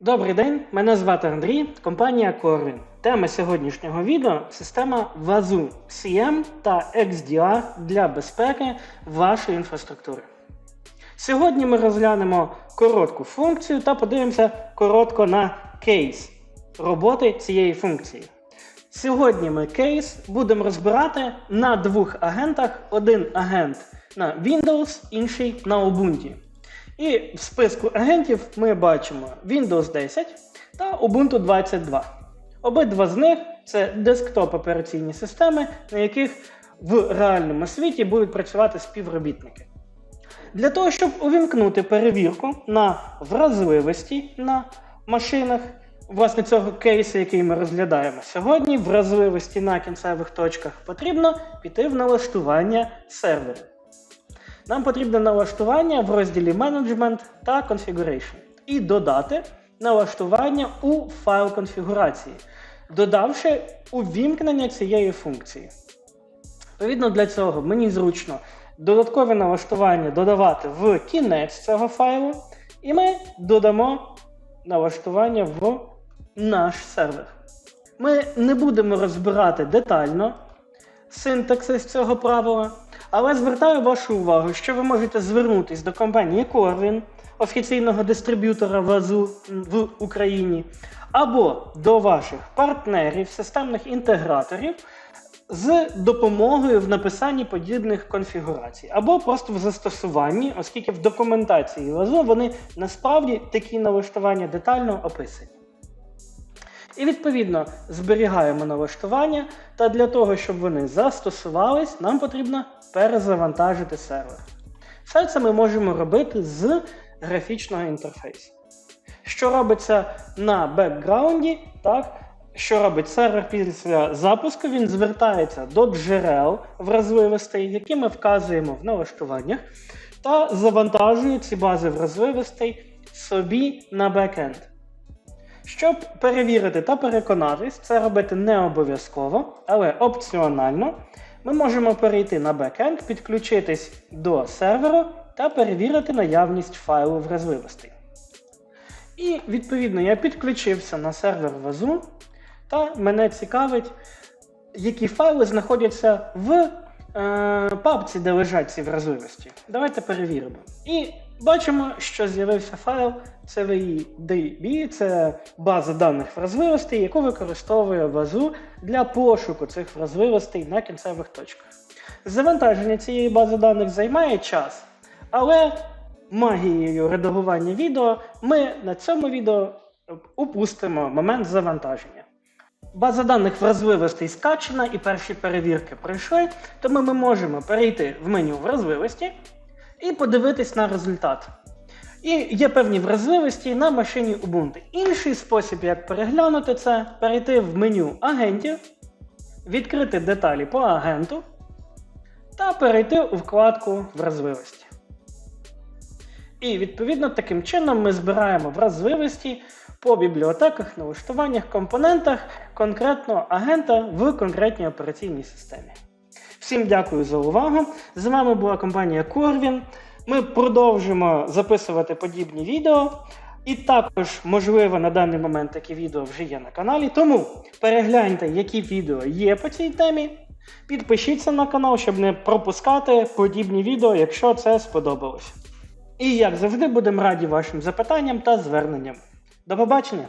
Добрий день, мене звати Андрій, компанія Corvin. Тема сьогоднішнього відео система ВАЗУ CM та XDR для безпеки вашої інфраструктури. Сьогодні ми розглянемо коротку функцію та подивимося коротко на кейс роботи цієї функції. Сьогодні ми кейс будемо розбирати на двох агентах: один агент на Windows, інший на Ubuntu. І в списку агентів ми бачимо Windows 10 та Ubuntu 22. Обидва з них це десктоп операційні системи, на яких в реальному світі будуть працювати співробітники. Для того, щоб увімкнути перевірку на вразливості на машинах, власне, цього кейсу, який ми розглядаємо сьогодні, вразливості на кінцевих точках, потрібно піти в налаштування серверу. Нам потрібне налаштування в розділі Management та Configuration і додати налаштування у файл конфігурації, додавши увімкнення цієї функції. Відповідно для цього мені зручно додаткові налаштування додавати в кінець цього файлу, і ми додамо налаштування в наш сервер. Ми не будемо розбирати детально синтаксис цього правила, але звертаю вашу увагу, що ви можете звернутися до компанії Corvin, офіційного дистриб'ютора ВАЗу в Україні, або до ваших партнерів, системних інтеграторів з допомогою в написанні подібних конфігурацій, або просто в застосуванні, оскільки в документації ВАЗу вони насправді такі налаштування детально описані. І відповідно зберігаємо налаштування, та для того, щоб вони застосувались, нам потрібно перезавантажити сервер. Все це ми можемо робити з графічного інтерфейсу. Що робиться на бекграунді, так, що робить сервер після запуску, він звертається до джерел вразливостей, які ми вказуємо в налаштуваннях, та завантажує ці бази вразливостей собі на бекенд. Щоб перевірити та переконатись, це робити не обов'язково, але опціонально, ми можемо перейти на бекенд, підключитись до серверу та перевірити наявність файлу вразливостей. І відповідно я підключився на сервер ВАЗу, та мене цікавить, які файли знаходяться в е, папці, де лежать ці вразливості. Давайте перевіримо. І бачимо, що з'явився файл CVI-DB, це база даних вразливостей, яку використовує ВАЗу для пошуку цих вразливостей на кінцевих точках. Завантаження цієї бази даних займає час, але магією редагування відео ми на цьому відео упустимо момент завантаження. База даних вразливостей скачена і перші перевірки пройшли, тому ми можемо перейти в меню вразливості і подивитись на результат. І є певні вразливості на машині Ubuntu. Інший спосіб, як переглянути це, перейти в меню агентів, відкрити деталі по агенту та перейти у вкладку вразливості. І відповідно таким чином ми збираємо вразливості по бібліотеках, налаштуваннях, компонентах конкретного агента в конкретній операційній системі. Всім дякую за увагу. З вами була компанія Corvin. Ми продовжимо записувати подібні відео. І також, можливо, на даний момент такі відео вже є на каналі. Тому перегляньте, які відео є по цій темі. Підпишіться на канал, щоб не пропускати подібні відео, якщо це сподобалось. І як завжди, будемо раді вашим запитанням та зверненням. До побачення!